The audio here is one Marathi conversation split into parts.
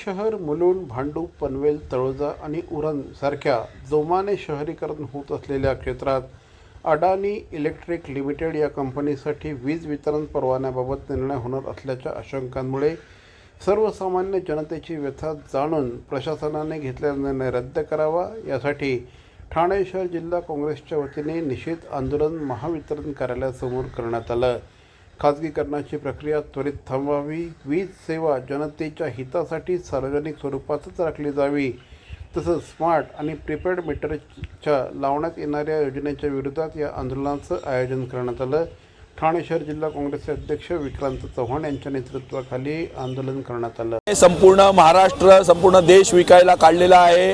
शहर मुलुंड भांडूप पनवेल तळोजा आणि उरण सारख्या जोमाने शहरीकरण होत असलेल्या क्षेत्रात अडानी इलेक्ट्रिक लिमिटेड या कंपनीसाठी वीज वितरण परवान्याबाबत निर्णय होणार असल्याच्या आशंकांमुळे सर्वसामान्य जनतेची व्यथा जाणून प्रशासनाने घेतलेला निर्णय रद्द करावा. यासाठी ठाणे शहर जिल्हा काँग्रेसच्या वतीने निषेध आंदोलन महावितरण कार्यालयासमोर करण्यात आलं. खाजगीकरणाची प्रक्रिया त्वरित थांबवावी वीज सेवा जनतेच्या हितासाठी सार्वजनिक स्वरूपातच राखली जावी. तसंच स्मार्ट आणि प्रीपेड मीटरच्या लावण्यात येणाऱ्या योजनेच्या विरोधात या आंदोलनाचं आयोजन करण्यात आलं. ठाणे शहर जिल्हा काँग्रेसचे अध्यक्ष विक्रांत चव्हाण यांच्या नेतृत्वाखाली आंदोलन करण्यात आलं. हे संपूर्ण महाराष्ट्र संपूर्ण देश विकायला काढलेला आहे.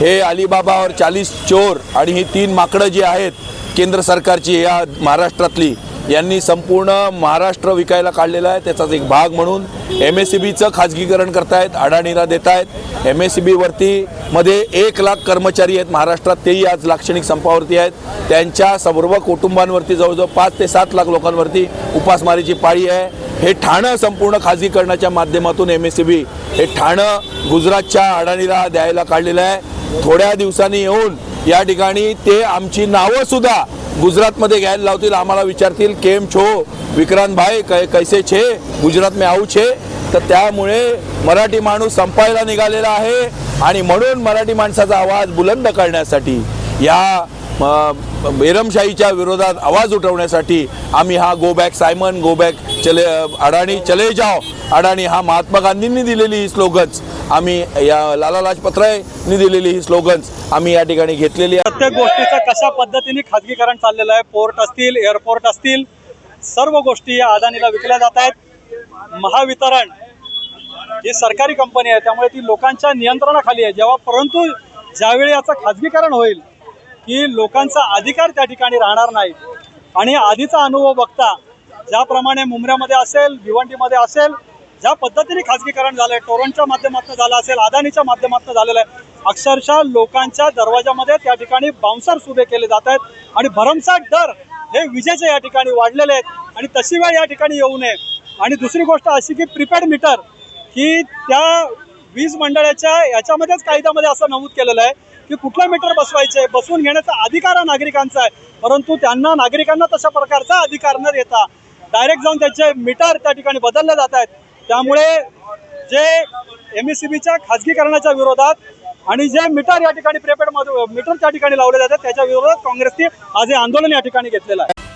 हे अलिबाबावर चाळीस चालीस चोर आणि ही तीन माकडं जी आहेत केंद्र सरकारची या महाराष्ट्रातली यांनी संपूर्ण महाराष्ट्र विकायला काढलेलं आहे. त्याचाच एक भाग म्हणून एम एस सी बीचं खाजगीकरण करतायत अडाणीला देत आहेत एम एस सी बीवरती मध्ये एक लाख कर्मचारी आहेत महाराष्ट्रात. तेही आज लाक्षणिक संपावरती आहेत. त्यांच्या सर्व कुटुंबांवरती जवळजवळ पाच ते सात लाख लोकांवरती उपासमारीची पाळी आहे. हे ठाणं संपूर्ण खाजगीकरणाच्या माध्यमातून एम एस सी बी हे ठाणं गुजरातच्या अडाणीला द्यायला काढलेलं आहे. थोड्या दिवसांनी येऊन या ठिकाणी ते आमची नावंसुद्धा गुजरातमध्ये घ्यायला लावतील आम्हाला विचारतील केम छो विक्रांत भाई कै कैसे छे? गुजरात में आऊ छे. तर त्यामुळे मराठी माणूस संपायला निघालेला आहे. आणि म्हणून मराठी माणसाचा आवाज बुलंद करण्यासाठी या बेरमशाहीच्या विरोधात आवाज उठवण्यासाठी आम्ही हा go back Simon go back चले अडाणी चले जाओ. अडाणी हा महात्मा गांधींनी दिलेली ही स्लोगन्स. आम्ही या लाला लाजपतरायनी दिलेली ही स्लोगन्स आम्ही या ठिकाणी घेतलेली आहे. प्रत्येक गोष्टीचं कशा पद्धतीने खाजगीकरण चाललेलं आहे? पोर्ट असतील एअरपोर्ट असतील सर्व गोष्टी या अदानीला विकल्या जात आहेत. महावितरण ही सरकारी कंपनी आहे त्यामुळे ती लोकांच्या नियंत्रणाखाली आहे. जेव्हा परंतु ज्यावेळी याचं खाजगीकरण होईल की लोकांचा अधिकार त्या ठिकाणी राहणार नाही. आणि आधीचा अनुभव बघता ज्याप्रमाणे मुंबऱ्यामध्ये असेल भिवंडीमध्ये असेल ज्या पद्धतीने खाजगीकरण झालंय टोरंटच्या माध्यमातून झालं असेल अदानीच्या माध्यमातून झालेलं आहे अक्षरशः लोकांच्या दरवाजामध्ये त्या ठिकाणी बाउन्सर्स उभे केले जात आहेत आणि भरमसाठ दर हे विजेचे या ठिकाणी वाढलेले आहेत आणि तशी वेळ या ठिकाणी येऊ नये. आणि दुसरी गोष्ट अशी की प्रीपेड मीटर की त्या वीज मंडळाच्या याच्यामध्येच कायद्यामध्ये असं नमूद केलेलं आहे की कुठलं मीटर बसवायचे बसवून घेण्याचा अधिकार हा नागरिकांचा आहे. परंतु त्यांना नागरिकांना तशा प्रकारचा अधिकार न देता डायरेक्ट जाऊन त्याचे मीटर त्या ठिकाणी बदलले जात आहेत. त्यामुळे जे एम एस सी बीच्या खाजगीकरणाच्या विरोधात आणि जे मीटर या ठिकाणी प्रेपेड मीटर त्या ठिकाणी लावले जातात त्याच्या विरोधात काँग्रेसने आज हे आंदोलन या ठिकाणी घेतलेलं आहे.